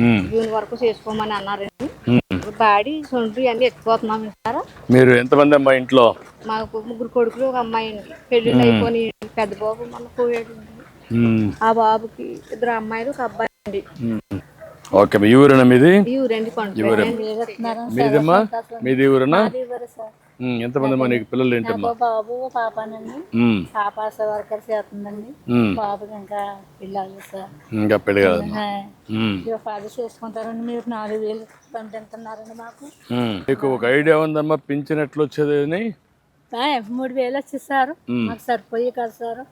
ఉమ్, June వరకు చేసుకోమని అన్నారండి. బాడీ సొంటి అన్ని ఎత్తుకోతున్నాం సార్. మీరు ఎంతమంది అమ్మా ఇంట్లో? మాకు ముగ్గురు కొడుకులు ఒక అమ్మాయి అండి. పెళ్ళిళ్ళు అయిపోయి పెద్ద బాబు మన పోయాడు. ఆ బాబుకి ఇద్దరు అమ్మాయిలు ఒక అబ్బాయి అండి. ఓకే ఈ ఊరేనా మీది? ఈ ఊరండి కొండ. మీదమ్మా? మీది ఊరేనా? ఎంతమంది అమ్మా నీకు పిల్లలు ఏంటమ్మా? బాబు పాపనండి. పాప ఆశా వర్కర్ చేస్తుందండి. బాబుకి ఇంకా పిల్లలు సార్. ఇంకా పెళ్ళి కాదమ్మా ఫాదర్ చేసుకుంటారండి మీరు నాలుగు వేలు పంపిస్తున్నారండి మాకు. మీకు ఒక ఐడియా ఉందమ్మా? పింఛన్ ఎట్లా వచ్చేది మూడు వేలు వచ్చేది సార్. మాకు సరిపోయి కదా సార్.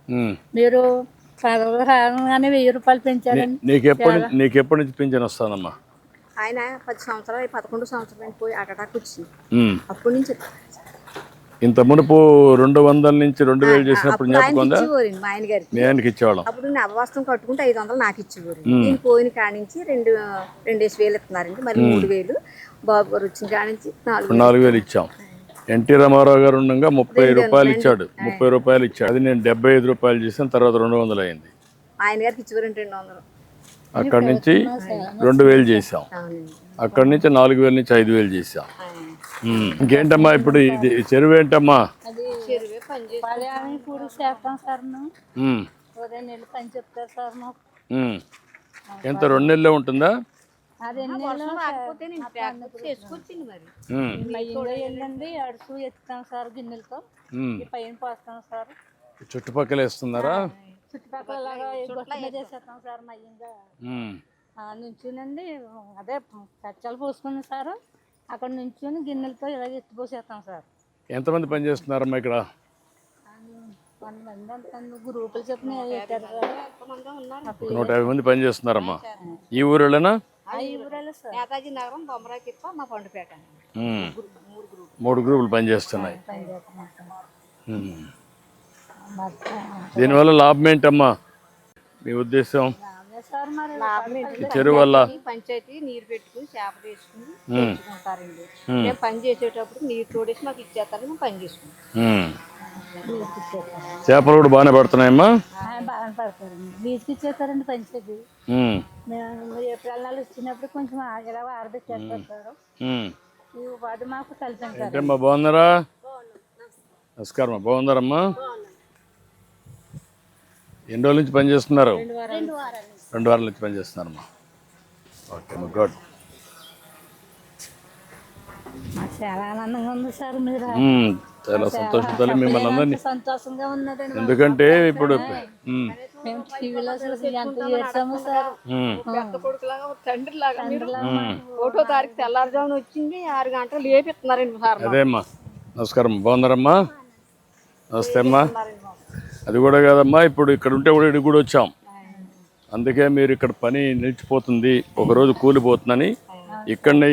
మీరు రాగానే వెయ్యి రూపాయలు పెంచారండి. నీకు ఎప్పటి నీకు ఎప్పటి నుంచి పింఛన్ వస్తానమ్మా? ఆయన పది సంవత్సరాలు పదకొండు సంవత్సరాలు పోయి అటాక్ వచ్చింది. అప్పటి నుంచి ఇంత మునుపు రెండు వందల నుంచి రెండు వేలు చేసినప్పుడు జ్ఞాపకం మా ఆయనకి ఇచ్చేవాళ్ళం. అప్పుడు కట్టుకుంటే ఐదు వందలు నాకు ఇచ్చేవారు. నేను పోయిన కానించి రెండు రెండేసి వేలు ఇస్తున్నారండి. మరి మూడు వేలు. బాబు గారు వచ్చిన కానించి నాలుగు వేలు. ఇచ్చాం. ఎన్టీ రామారావు గారు ఉండగా ముప్పై రూపాయలు ఇచ్చాడు. ముప్పై రూపాయలు ఇచ్చాడు. అది నేను డెబ్బై ఐదు రూపాయలు చేసాను తర్వాత రెండు వందలు అయింది. ఆయన గారికి ఇచ్చేవారండి రెండు వందలు. అక్కడి నుంచి రెండు వేలు చేసాం అక్కడి నుంచి నాలుగు వేల నుంచి ఐదు వేలు చేసాం. ఇంకేంటమ్మా ఇప్పుడు ఇది చెరువు ఏంటమ్మా? అది చెరువే పని చేసి పర్యావరణ పూడి చేస్తాం సార్. ఉదయం నెలలు పని చెప్తారు సార్ మాకు. ఎంత రెండు నెలలే ఉంటుందా? వెళ్ళండి అడుసు ఎత్తుతాం సార్ గిన్నెలతో. పైన పోస్తాం సార్. చుట్టుపక్కల వేస్తున్నారా? చుట్టుపక్కల చేసేస్తాం సార్ మయ్యంగా. నుంచునండి అదే కచ్చాలు పోసుకున్నాం సార్. అక్కడ నుంచుని గిన్నెలతో ఇలాగ ఎత్తిపోసేస్తాం సార్. ఎంతమంది పని చేస్తున్నారమ్మా ఇక్కడ? గ్రూపులు చెప్పిన నూట యాభై మంది పని చేస్తున్నారమ్మా. ఈ ఊరిలోనా ఆ ఊరేళ్ళు సార్. నేతాజీ నగరం బొమ్మరాయి తిప్ప మా పండుపేట. ఉమ్. మూడు గ్రూప్ మూడు గ్రూపులు. పని చేస్తున్నాయి. దీనివల్ల లాభం ఏంటమ్మా? మీ ఉద్దేశం? అదే సార్ మరి ఈ చెరువు వల్ల ఈ పంచాయతీ నీరు పెట్టుకుని చేప వేసుకుని మేము. పని చేసేటప్పుడు నీరు తోడేసి మాకు ఇచ్చేస్తారు మేము పని చేసుకుంటాం. చేపలు కూడా బాగానే పడుతున్నాయమ్మా? బాగా పడతారండి బీచ్కి ఇచ్చేస్తారండి. మేము. ఏప్రిల్ నెల వచ్చినప్పుడు కొంచెం ఇలా ఆరబెట్టేస్తారు వాడు మాకు ఏంటమ్మా బాగున్నారా? నమస్కారం అమ్మా. బాగున్నారమ్మా ఎన్ని రోజుల నుంచి పని చేస్తున్నారు? రెండు వారాల నుంచి పని చేస్తున్నారమ్మా ఓకే గుడ్. చాలా ఆనందంగా ఉంది సార్ మీరు. చాలా సంతోషంతో మిమ్మల్ని అందరినీ. సంతోషంగా ఉన్నదండి ఎందుకంటే ఇప్పుడు. మేము. టీవీలో చూసి ఎంత చేసాము సార్? ఉమ్. పెద్ద కొడుకులాగా ఒక తండ్రి లాగా మీరు ఒకటో తారీఖు తెల్లారుజామున వచ్చింది ఆరు గంటలు లేపిస్తున్నారండి సార్. అదే అమ్మా. నమస్కారం బాగున్నారమ్మా? నమస్తే అమ్మా. అది కూడా కాదమ్మా ఇప్పుడు ఇక్కడ ఉంటే కూడా ఇక్కడికి కూడా వచ్చాం. అందుకే మీరు ఇక్కడ పని నిలిచిపోతుంది. ఒకరోజు కూలిపోతుందని ఇక్కడనే